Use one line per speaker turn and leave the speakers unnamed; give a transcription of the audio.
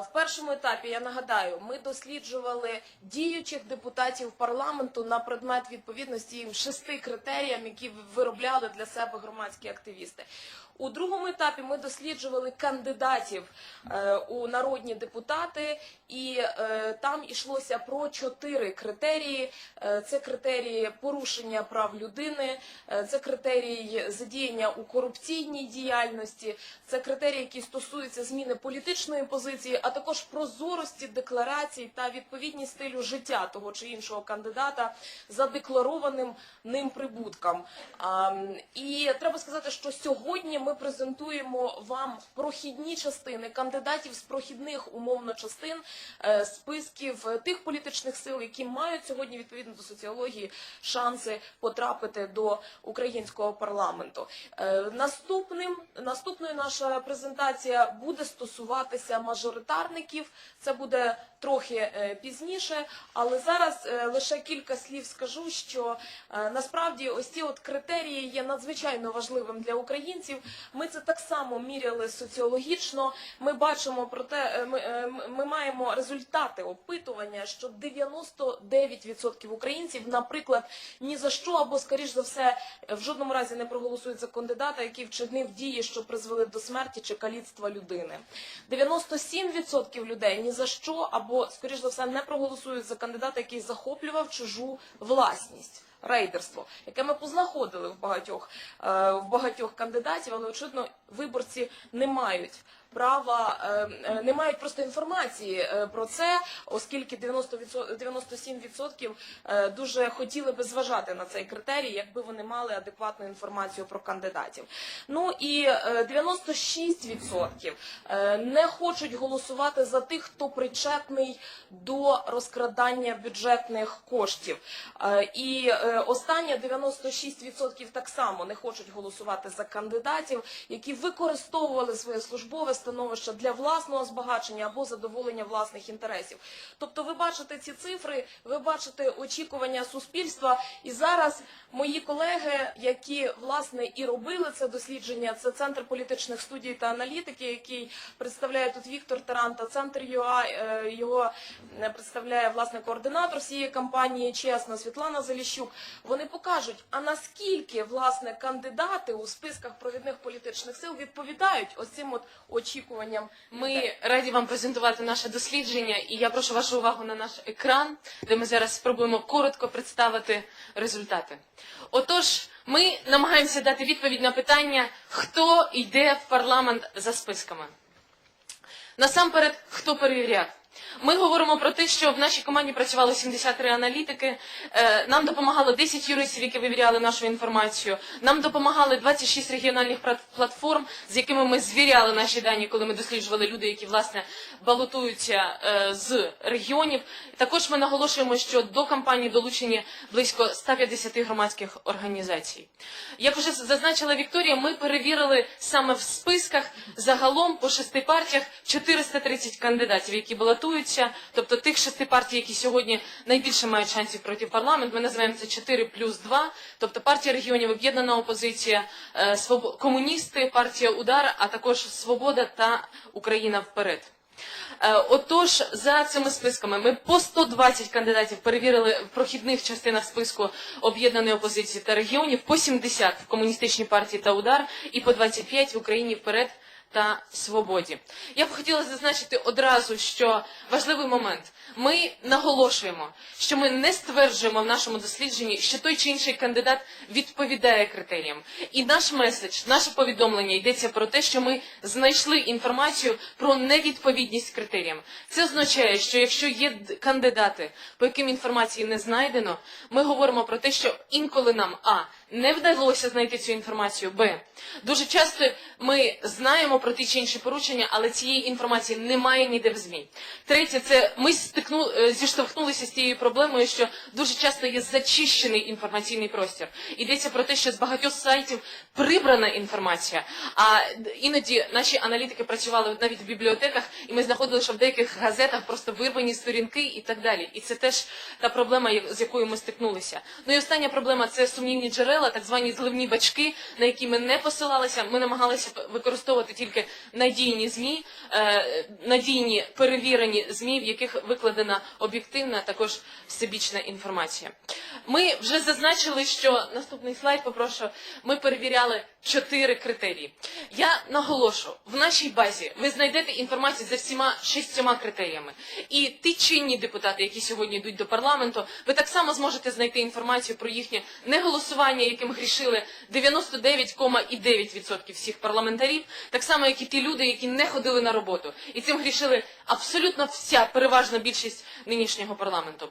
В першому етапі я нагадаю, ми досліджували діючих депутатів парламенту на предмет відповідності їм шести критеріям, які виробляли для себе громадські активісти. У другому етапі ми досліджували кандидатів е, у народні депутати, і е, там йшлося про чотири критерії. Е, це критерії порушення прав людини, це критерії задіяння у корупційній діяльності, це критерії, які стосуються зміни політичної позиції, а також прозорості декларацій та відповідність стилю життя того чи іншого кандидата задекларованим ним прибуткам. А, м, і треба сказати, що сьогодні ми презентуємо вам прохідні частини кандидатів з прохідних умовно частин е, списків е, тих політичних сил, які мають сьогодні відповідно до соціології шанси потрапити до українського парламенту. Е, Наступним наступною наша презентація буде стосуватися мажоритарників. Це буде трохи пізніше, але зараз лише кілька слів скажу, що насправді ось ці от критерії є надзвичайно важливим для українців. Ми це так само міряли соціологічно. Ми бачимо про те, е, ми, е, ми- маємо результати опитування, що 99% українців, наприклад, ні за що або скоріш за все в жодному разі не проголосують за кандидата, який вчинив дії, що призвели до смерті чи каліцтва людини. 97% людей ні за що або скоріш за все не проголосують за кандидата, який захоплював чужу власність. Рейдерство, яке ми познаходили в багатьох е, в багатьох кандидатів, але очевидно виборці не мають права, е, е, не мають просто інформації е, про це, оскільки 97% е, дуже хотіли би зважати на цей критерій, якби вони мали адекватну інформацію про кандидатів. Ну і е, 96% е, не хочуть голосувати за тих, хто причетний до розкрадання бюджетних коштів. І останнє 96% так само не хочуть голосувати за кандидатів, які використовували своє службове становище для власного збагачення або задоволення власних інтересів. Тобто, ви бачите ці цифри, ви бачите очікування суспільства, і зараз мої колеги, які власне і робили це дослідження, це центр політичних студій та аналітики, який представляє тут Віктор Таранта, центр ЮА, е, його е, представляє власне координатор цієї кампанії, чесно, Світлана Заліщук. Вони покажуть, а наскільки власне кандидати у списках провідних політичних сил відповідають ось цим от очікуванням.
Ми раді вам презентувати наше дослідження, і я прошу вашу увагу на наш екран, де ми зараз спробуємо коротко представити результати. Отож, ми намагаємося дати відповідь на питання, хто йде в парламент за списками. Насамперед, хто перевіряв. Ми говоримо про те, що в нашій команді працювали 73 аналітики. Е, Нам допомагало 10 юристів, які вивіряли нашу інформацію. Нам допомагали 26 регіональних платформ, з якими ми звіряли наші дані, коли ми досліджували люди, які власне балотуються е, з регіонів. Також ми наголошуємо, що до кампанії долучені близько 150 громадських організацій. Як вже зазначила Вікторія, ми перевірили саме в списках загалом по шести партіях 430 кандидатів, які балотуються, тобто тих шести партій, які сьогодні найбільше мають шансів пройти в парламент. Ми називаємо це 4 плюс 2, тобто партія регіонів, об'єднана опозиція, е, комуністи, партія Удар, а також Свобода та Україна вперед. Е, Отож, за цими списками ми по 120 кандидатів перевірили в прохідних частинах списку об'єднаної опозиції та регіонів, по 70 в комуністичній партії та удар, і по 25 в Україні вперед та свободі. Я б хотіла зазначити одразу, що важливий момент. Ми наголошуємо, що ми не стверджуємо в нашому дослідженні, що той чи інший кандидат відповідає критеріям. І наш меседж, наше повідомлення йдеться про те, що ми знайшли інформацію про невідповідність критеріям. Це означає, що якщо є кандидати, по яким інформації не знайдено, ми говоримо про те, що інколи нам а не вдалося знайти цю інформацію. Б. Дуже часто ми знаємо про ті чи інші порушення, але цієї інформації немає ніде в ЗМІ. Третє, це ми стикну, е, зіштовхнулися з тією проблемою, що дуже часто є зачищений інформаційний простір. Йдеться про те, що з багатьох сайтів прибрана інформація. А іноді наші аналітики працювали навіть в бібліотеках, і ми знаходили, що в деяких газетах просто вирвані сторінки і так далі. І це теж та проблема, з якою ми стикнулися. Ну і остання проблема це сумнівні джерела, так звані зливні бачки, на які ми не посилалися. Ми намагалися використовувати тільки надійні змі. е, надійні перевірені змі, в яких викладена об'єктивна також всебічна інформація. Ми вже зазначили, що наступний слайд попрошу. Ми перевіряли чотири критерії. Я наголошу, в нашій базі ви знайдете інформацію за всіма шістьома критеріями. І ті чинні депутати, які сьогодні йдуть до парламенту, ви так само зможете знайти інформацію про їхнє неголосування, яким грішили 99,9% всіх парламентарів, так само, як і ті люди, які не ходили на роботу. І цим грішили абсолютно вся переважна більшість нинішнього парламенту.